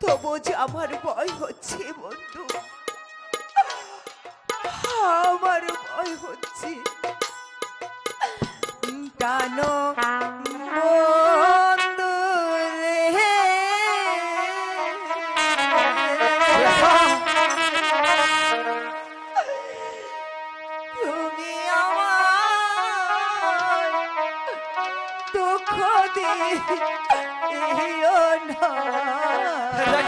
তবু যে আমার ভয় হচ্ছে বন্ধু। আমার ভয় হচ্ছে। কেন দুঃখ দিও না।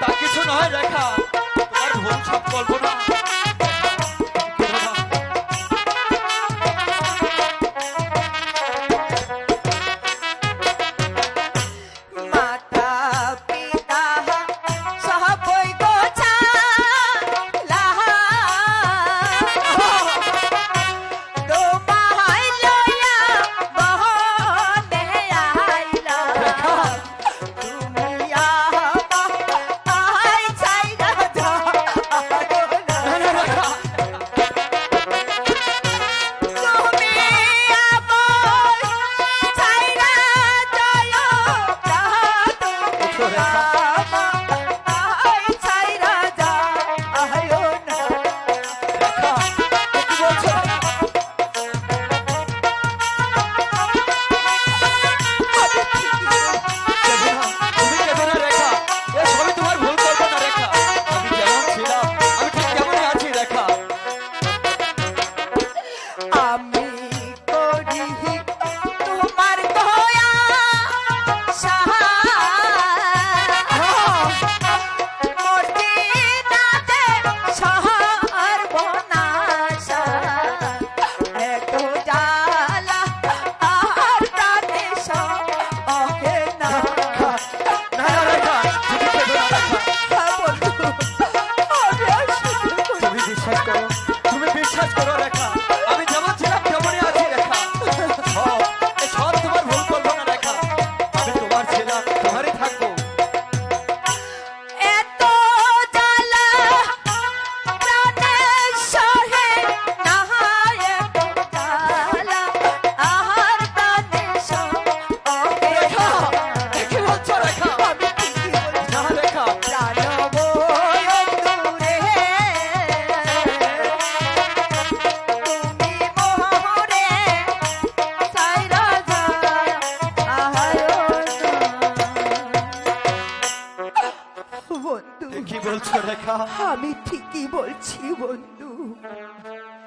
তা কিছু নয় রেখা তোমার ভুল কল্পনা বছর সাহা কি বলছো রেখা। আমি ঠিকই বলছি বন্ধু।